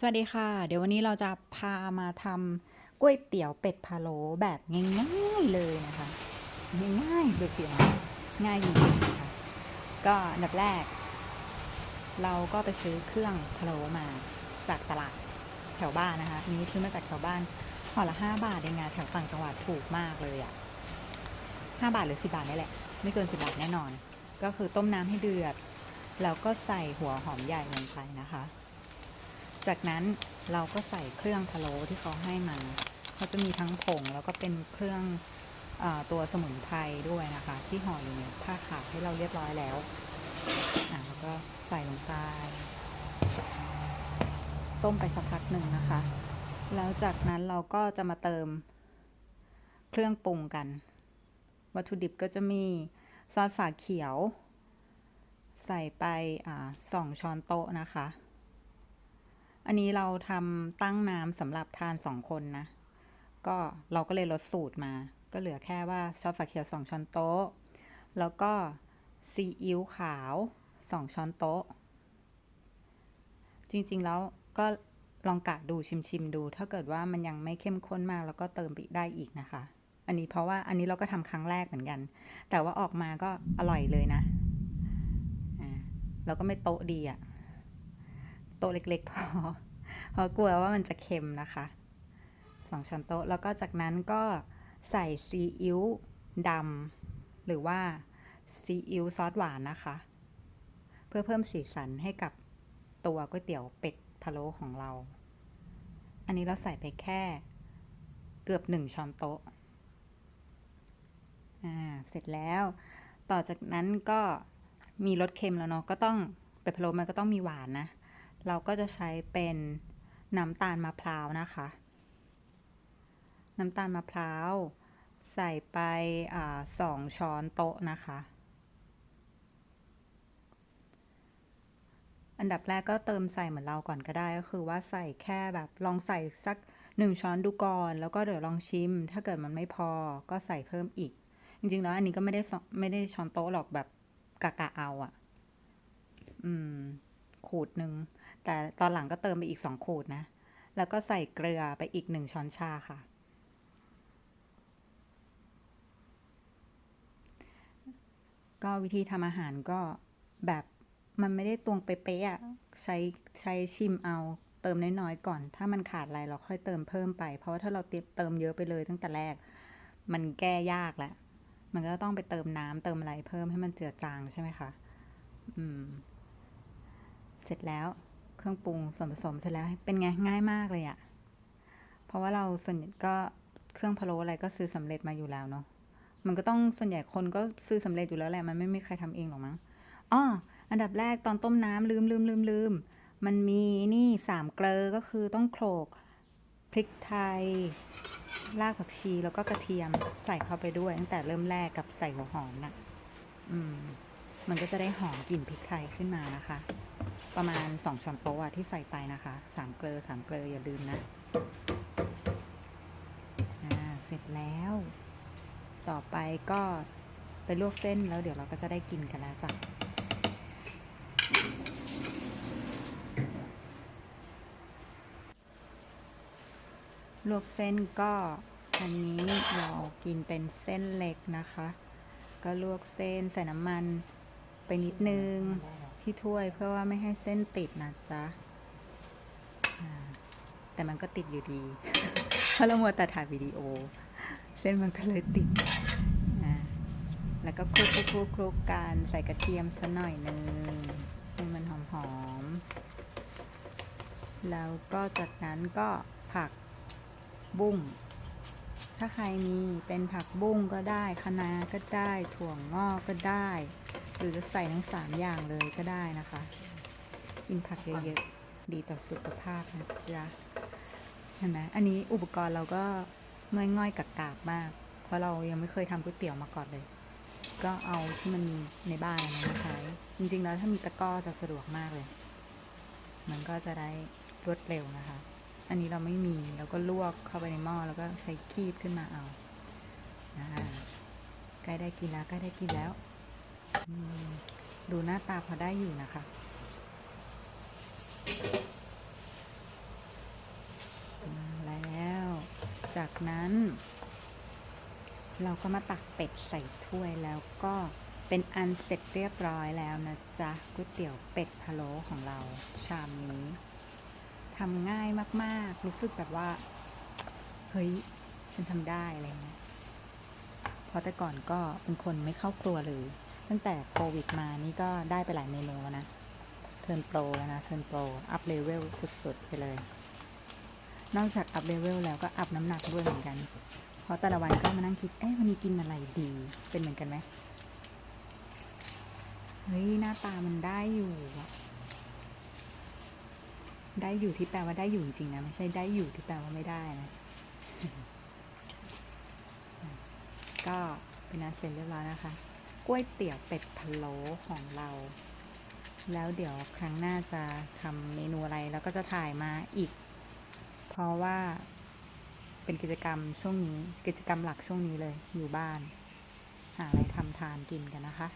สวัสดีค่ะ เดี๋ยววันนี้เราจะพามาทำก๋วยเตี๋ยวเป็ดพะโล้แบบง่ายๆเลยนะคะ ง่ายๆดูเสียงง่ายจริงๆนะคะก็อันดับแรก เราก็ไปซื้อเครื่องพะโล้มาจากตลาดแถวบ้านนะคะนี้ซื้อมาจากแถวบ้านห่อละห้าบาทเองอะแถวต่างจังหวัดถูกมากเลยอะห้าบาทหรือสิบาทนี่แหละ ไม่เกินสิบาทแน่นอน ก็คือต้มน้ำให้เดือดแล้วก็ใส่หัวหอมใหญ่ลงไปนะคะ จากนั้นเราก็ใส่เครื่องพะโล้ที่เขาให้มาเขาจะมีทั้งผงแล้วก็เป็นเครื่องอตัวสมุนไพรด้วยนะคะ ที่ห่ออยู่ในผ้าขาวให้เราเรียบร้อยแล้วอะแล้วก็ใส่ลงไปต้มไปสักพักหนึ่งนะคะ แล้วจากนั้นเราก็จะมาเติมเครื่องปรุงกัน วัตถุดิบก็จะมีซอสฝาเขียว ใส่ไปอสองช้อนโต๊ะนะคะ อันนี้เราทำตั้งน้ำสำหรับทานสองคนนะ ก็เราก็เลยลดสูตรมา ก็เหลือแค่ว่าซอสฝาเขียวสองช้อนโต๊ะ แล้วก็ซีอิ๊วขาวสองช้อนโต๊ะ จริงๆแล้วก็ลองกะดูชิมๆดู ถ้าเกิดว่ามันยังไม่เข้มข้นมากแล้วก็เติมไปได้อีกนะคะ อันนี้เพราะว่าอันนี้เราก็ทำครั้งแรกเหมือนกัน แต่ว่าออกมาก็อร่อยเลยนะ อ่าแล้วก็ไม่โต๊ะดีอะ โต๊ะเล็กๆพอเพราะกลัวว่ามันจะเค็มนะคะสองช้อนโต๊ะแล้วก็จากนั้นก็ใส่ซีอิ๊วดำหรือว่าซีอิ๊วซอสหวานนะคะ เพื่อเพิ่มสีสันให้กับตัวก๋วยเตี๋ยวเป็ดพะโล้ของเรา อันนี้เราใส่ไปแค่เกือบหนึ่งช้อนโต๊ะอ่าเสร็จแล้ว ต่อจากนั้นก็มีรสเค็มแล้วเนาะก็ต้องเป็ดพะโล้มันก็ต้องมีหวานนะ เราก็จะใช้เป็นน้ำตาลมะพร้าวนะคะ น้ำตาลมะพร้าวใส่ไปอสองช้อนโต๊ะนะคะ อันดับแรกก็เติมใส่เหมือนเราก่อนก็ได้ก็คือว่าใส่แค่แบบลองใส่สักหนึ่งช้อนดูก่อน แล้วก็เดี๋ยวลองชิม ถ้าเกิดมันไม่พอก็ใส่เพิ่มอีก จริงๆแล้วอันนี้ก็ไม่ได้ไม่ได้ช้อนโต๊ะหรอกแบบกะกะเอาอะ่ะ อืม ขูดหนึ่ง แต่ตอนหลังก็เติมไปอีกสองขูดนะ แล้วก็ใส่เกลือไปอีกหนึ่งช้อนชาค่ะ ก็วิธีทำอาหารก็แบบมันไม่ได้ตวงเป๊ะๆอะใช้ใช้ชิมเอาเติมน้อยๆก่อน ถ้ามันขาดอะไรเราค่อยเติมเพิ่มไป เพราะว่าถ้าเราเติมเยอะไปเลยตั้งแต่แรก มันแก้ยากแหละ มันก็ต้องไปเติมน้ำเติมอะไรเพิ่มให้มันเจือจางใช่ไหมคะ อืม เสร็จแล้ว เครื่องปรุงส่วนผสมเสร็จแล้วเป็นไงง่ายมากเลยอะเพราะว่าเราส่วนใหญ่ก็เครื่องพะโล้อะไรก็ซื้อสำเร็จมาอยู่แล้วเนาะมันก็ต้องส่วนใหญ่คนก็ซื้อสำเร็จอยู่แล้วแหละมันไม่มีใครทำเองหรอกมั้งอ้ออันดับแรกตอนต้มน้ำลืมลืมลืมลืมมันมีนี่สามเกลอก็คือต้องโขลกพริกไทยรากผักชีแล้วก็กระเทียมใส่เข้าไปด้วย ตั้งแต่เริ่มแรกกับใส่หัวหอมน่ะ อืม มันก็จะได้หอมกลิ่นพริกไทยขึ้นมานะคะ ประมาณสองช้อนโต๊ะที่ใส่ไปนะคะสามเกลือสามเกลืออย่าลืมนะอ่าเสร็จแล้ว ต่อไปก็ไปลวกเส้นแล้วเดี๋ยวเราก็จะได้กินกันแล้วจ้ะลวกเส้นก็อันนี้เรากินเป็นเส้นเล็กนะคะ ก็ลวกเส้นใส่น้ำมัน ไปนิดนึงที่ถ้วยเพื่อว่าไม่ให้เส้นติดนะจ๊ะแต่มันก็ติดอยู่ดี เพราะเรามัวแต่ถ่ายวิดีโอ เส้นมันก็เลยติดแล้วก็คลุกคลุกคลุกคลุกกันใส่กระเทียมสักหน่อยหนึ่งให้มันหอมหอมแล้วก็จากนั้นก็ผักบุ้ง ถ้าใครมีเป็นผักบุ้งก็ได้คะน้าก็ได้ ถั่วงอกก็ได้ หรือจะใส่ทั้งสามอย่างเลยก็ได้นะคะ กินผักเยอะๆ ดีต่อสุขภาพนะจ๊ะเห็นไหมอันนี้อุปกรณ์เราก็ง่อยๆกับกาบๆมาก เพราะเรายังไม่เคยทำก๋วยเตี๋ยวมาก่อนเลย ก็เอาที่มันมีในบ้านนะมาใช้ จริงๆแล้วถ้ามีตะกร้อจะสะดวกมากเลย มันก็จะได้รวดเร็วนะคะ อันนี้เราไม่มีเราก็ลวกเข้าไปในหม้อแล้วก็ใช้คีบขึ้นมาเอาอ่าใกล้ได้กินแล้วใกล้ได้กินแล้วอืม ดูหน้าตาพอได้อยู่นะคะแล้ว จากนั้น เราก็มาตักเป็ดใส่ถ้วยแล้วก็เป็นอันเสร็จเรียบร้อยแล้วนะจ๊ะก๋วยเตี๋ยวเป็ดพะโล้ของเราชามนี้ทำง่ายมากๆ รู้สึกแบบว่า เฮ้ย ฉันทำได้อะไรเงี้ยเพราะแต่ก่อนก็เป็นคนไม่เข้าครัวเลย ตั้งแต่โควิดมานี่ก็ได้ไปหลายเมนูแล้วนะ เทิร์นโปรแล้วนะ เทิร์นโปร อัพเลเวลสุด ๆ ไปเลย นอกจากอัพเลเวลแล้วก็อัพน้ำหนักด้วยเหมือนกัน เพราะแต่ละวันก็มานั่งคิด เอ๊ะวันนี้กินอะไรดี เป็นเหมือนกันไหมเฮ้ยหน้าตามันได้อยู่ ได้อยู่ที่แปลว่าได้อยู่จริงนะ ไม่ใช่ได้อยู่ที่แปลว่าไม่ได้นะ ก็เป็นอันเสร็จเรียบร้อยนะคะ ก๋วยเตี๋ยวเป็ดพะโล้ของเรา แล้วเดี๋ยวครั้งหน้าจะทำเมนูอะไรแล้วก็จะถ่ายมาอีก เพราะว่าเป็นกิจกรรมช่วงนี้ กิจกรรมหลักช่วงนี้เลยอยู่บ้าน หาอะไรทำทานกินกันนะคะ